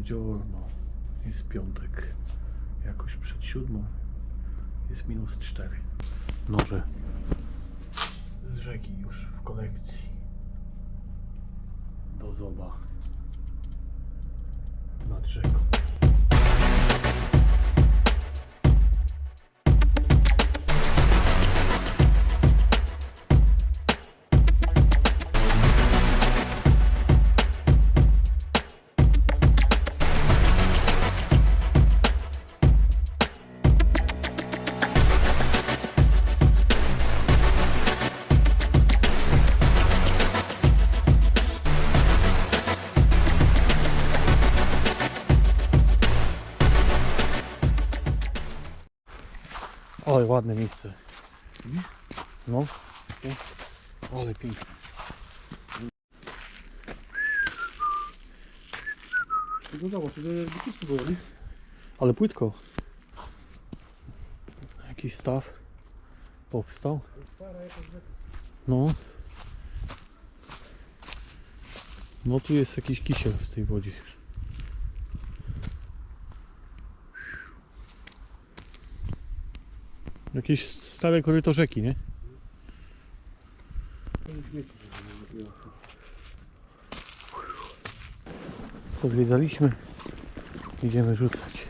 Buongiorno. Jest piątek. Jakoś przed siódmą. Jest minus cztery. Noże. Z rzeki już w kolekcji. Do zoba. Nad rzeką. Oj, ładne miejsce. No. Ale piękne. No zobacz, to czysto było, nie? Ale płytko. Jakiś staw powstał. No. No tu jest jakiś kisiel w tej wodzie. Jakieś stare koryto rzeki, nie? Pozwiedzaliśmy. Idziemy rzucać.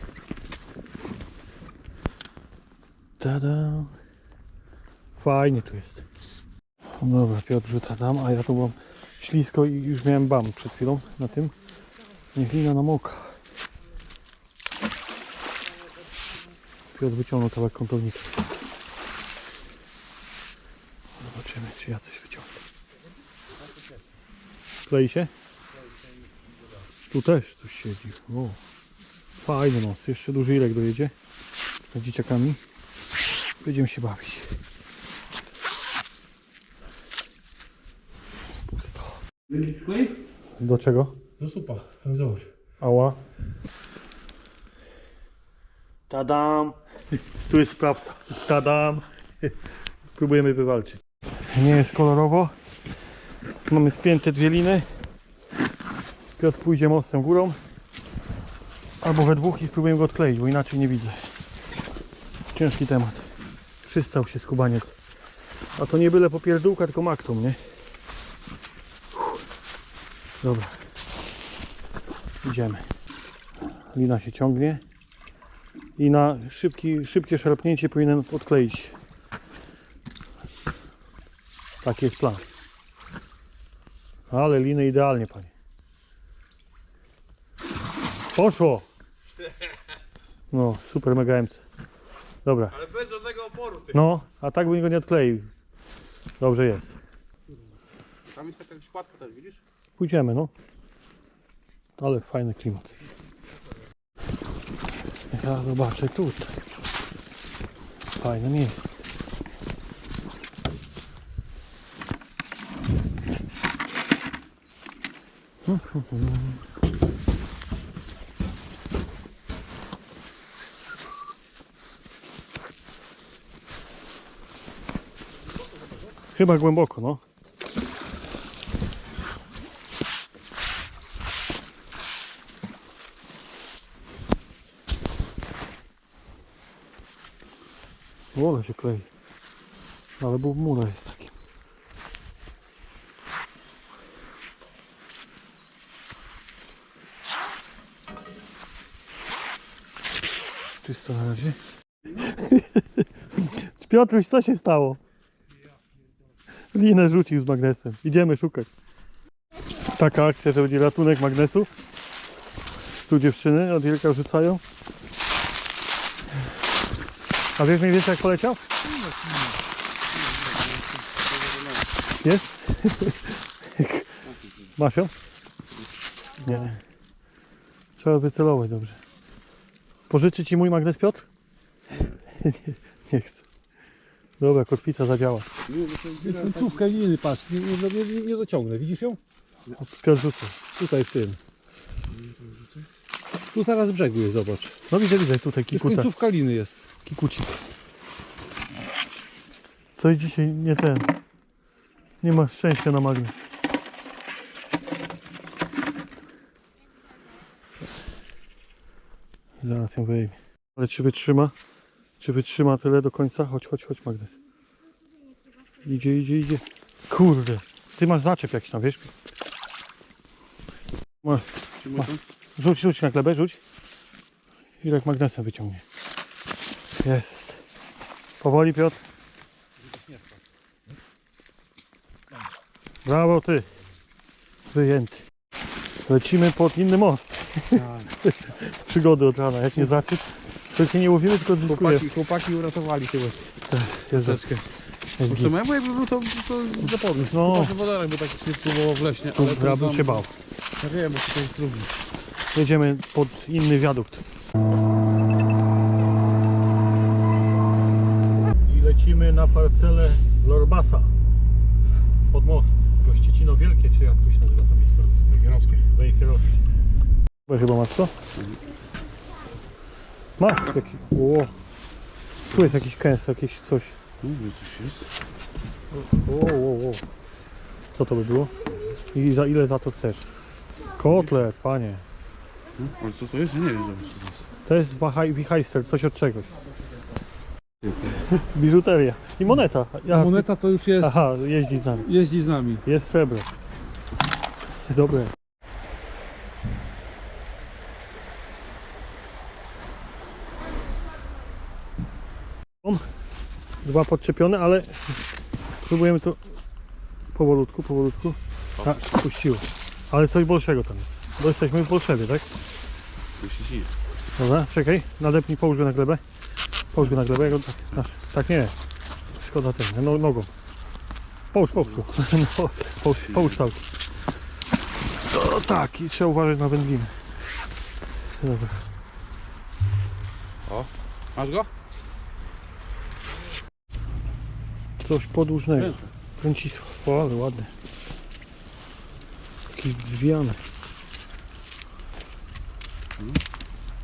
Tada! Fajnie tu jest. Dobra, Piotr rzuca tam, a ja tu mam ślisko i już miałem bam przed chwilą na tym. Niech lina namoka. Piotr wyciągnął kawałek kątownika. Zobaczymy, czy ja coś wyciągnę. Klei się? Tu też coś siedzi. O. Fajny nos. Jeszcze duży Irek dojedzie. Z dzieciakami. Będziemy się bawić. Pusto. Do czego? No super, tam zobacz. Ała. Tadam. Tu jest sprawca. Tadam. Próbujemy wywalczyć. Nie jest kolorowo. Mamy spięte dwie liny. Piotr pójdzie mostem górą. Albo we dwóch i spróbujemy go odkleić, bo inaczej nie widzę. Ciężki temat. Przystał się skubaniec. A to nie byle popierdółka, tylko maktum, nie? Dobra. Idziemy. Lina się ciągnie. I na szybki, szybkie szarpnięcie powinien odkleić. Taki jest plan. Ale liny idealnie, panie. Poszło! No, super mega MC. Dobra. Ale bez żadnego oporu, ty. No, a tak bym go nie odkleił. Dobrze jest. Tam jest taka szkładka też, widzisz? Pójdziemy, no. Ale fajny klimat. Ja zobaczę tutaj. Fajne miejsce. Chyba głęboko, no. Wola się klei. Ale był mura jest taki. Czysto na razie. Piotruś, co się stało? Linę rzucił z magnesem. Idziemy szukać. Taka akcja, że będzie ratunek magnesu. Tu dziewczyny od wielka rzucają. A wiesz mniej więcej jak poleciał? Jest? Masz? Nie. Trzeba wycelować dobrze. Pożyczy ci mój magnes Piotr? nie, nie chcę. Dobra, kotwica zadziała. Końcówkę liny, patrz, nie, nie, nie, nie dociągnę, widzisz ją? Piotr rzucę. Tutaj w tym. Tu zaraz w brzegu jest, zobacz. No widzę, widzę, tutaj Jest kikuta. końcówka liny jest. Kikucik. Coś dzisiaj nie ten. Nie ma szczęścia na magnes. Zaraz ją wyjmie. Ale czy wytrzyma? Czy wytrzyma tyle do końca? Chodź, chodź, chodź Magnes. Idzie, idzie, idzie. Kurde. Ty masz zaczep jakiś tam, wiesz? Ma, ma. Rzuć, rzuć na glebę, rzuć. Irek magnesem wyciągnie. Jest. Powoli Piotr. Brawo ty. Wyjęty. Lecimy pod inny most. Przygody od rana. Jak nie zaczep, to cię nie łowimy, tylko dziękuję. Chłopaki, chłopaki uratowali chyba Jest troszeczkę. Kurczę, ja jakby był to, to zapomnieć. No. No. Wodarek by tak się próbował w leśnie, ale ja bym się bał. Ja wiem, bo to jest trudne. Jedziemy pod inny wiadukt. I lecimy na parcelę Lorbasa. Pod most. Gościcino Wielkie, czy jak to się nazywa ta miejscowość? Wejherowskie. Wejherowskie. Chyba chyba masz co? Masz taki. O. Tu jest jakiś kęs, jakieś coś. Mówię, coś jest. O, o, o. Co to by było? I za ile za to chcesz? Kotlet, panie. Ale co to jest? Nie wiem, co to jest. To jest wahaj- wichajster, coś od czegoś. Biżuteria. I moneta. Ja, Moneta to już jest, Aha, jeździ z nami. jeździ z nami. Jest srebro. Dobre. Dwa podczepione, ale próbujemy to powolutku, powolutku. A, puściło. Ale coś bolszego tam jest. Bo jesteśmy w Bolszewie, tak? Dobra, czekaj, nadepnij, połóż go na glebę. Połóż go na glebę, on tak, aż, tak nie. Szkoda ten, no, nogą. Połóż, połóż go. No, połóż, połóż tam. O tak, i trzeba uważać na wędliny. Dobra. Masz go? Coś podłużnego. Kręcisław, o, ale ładny. Jakiś zwijany.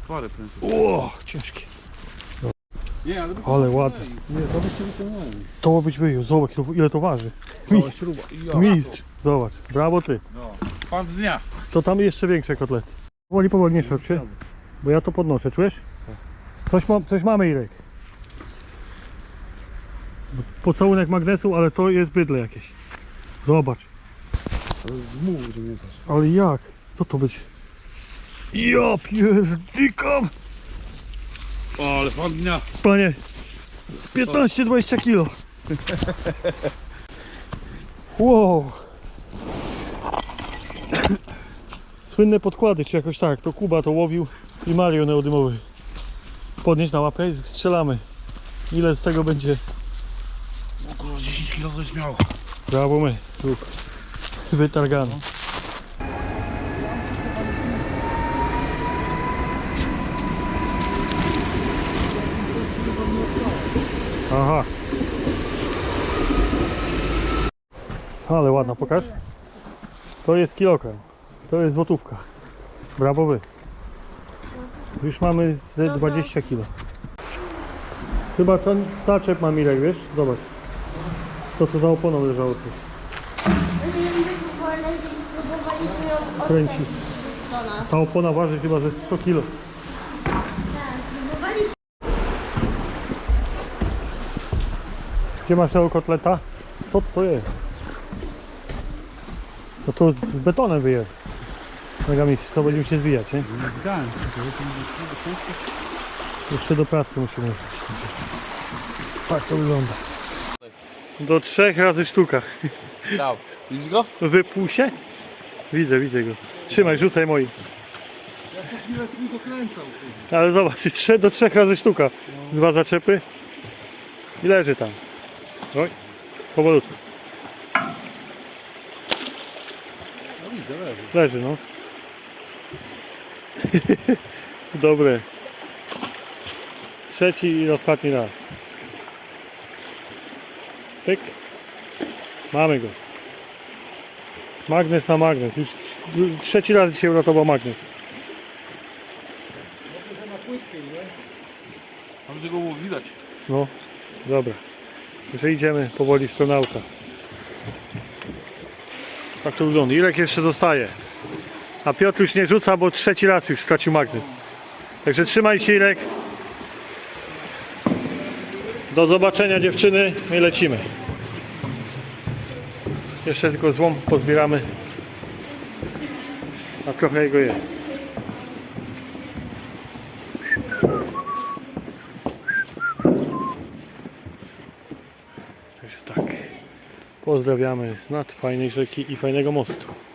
Parę prędzej. O, ciężki. Nie, ale... Ale ładny. Nie, to byście wyciągnęli. To być wyjął, zobacz ile to- ile to waży. Cała śruba. Ja. Mistrz, zobacz, brawo ty. No. Pan dnia. To tam jeszcze większe kotlety. Powoli, powoli, nie szarp się, bo ja to podnoszę, czujesz? Coś, mam, coś mamy Irek. Pocałunek magnesu, ale to jest bydle jakieś. Zobacz, Zmów, że nie też. ale jak? Co to być? Ja pierdykam! O, ale pan dnia. Panie, z 15-20 kilo. Wow. Słynne podkłady, czy jakoś tak. To Kuba to łowił i Mario neodymowy. Podnieść na łapę i strzelamy. Ile z tego będzie? Około 10 kg coś miało. Brawo my. Tu. Wytargany. Aha. Ale ładna, pokaż. To jest kilogram. To jest złotówka. Brawo wy. Już mamy ze 20 kilo. Chyba ten zaczep ma Mirek, wiesz? Zobacz. Co to za oponą leżało tu? Próbowaliśmy ją Kręci. odkręcić do nas. Ta opona waży chyba ze 100 kilo. Tak, próbowaliśmy. Gdzie masz tego kotleta? Co to jest? To z betonem wyje. Mega mi to będziemy się zwijać, nie? Nie widziałem. Jeszcze do pracy musimy iść. Tak to wygląda. Do trzech razy sztuka. Dał. Widzisz go? Wypół się? Widzę, widzę go. Trzymaj, rzucaj moim. Ile sobie go kręcał. Ale zobacz, trze- do trzech razy sztuka. Dwa zaczepy. I leży tam. Oj, powolutku. No widzę, leży. Leży, no. Dobre. Trzeci i ostatni raz. Pyk. Mamy go. Magnes na magnes. Już trzeci raz dzisiaj uratował magnes. Tam tego było widać. No, dobra. Już idziemy powoli w stronę auta. Tak to wygląda. Ilek jeszcze zostaje? A Piotr już nie rzuca, bo trzeci raz już stracił magnes. Także trzymaj się Irek. Do zobaczenia dziewczyny. My lecimy. Jeszcze tylko złom pozbieramy. A trochę jego jest. Także tak. Pozdrawiamy z nad fajnej rzeki i fajnego mostu.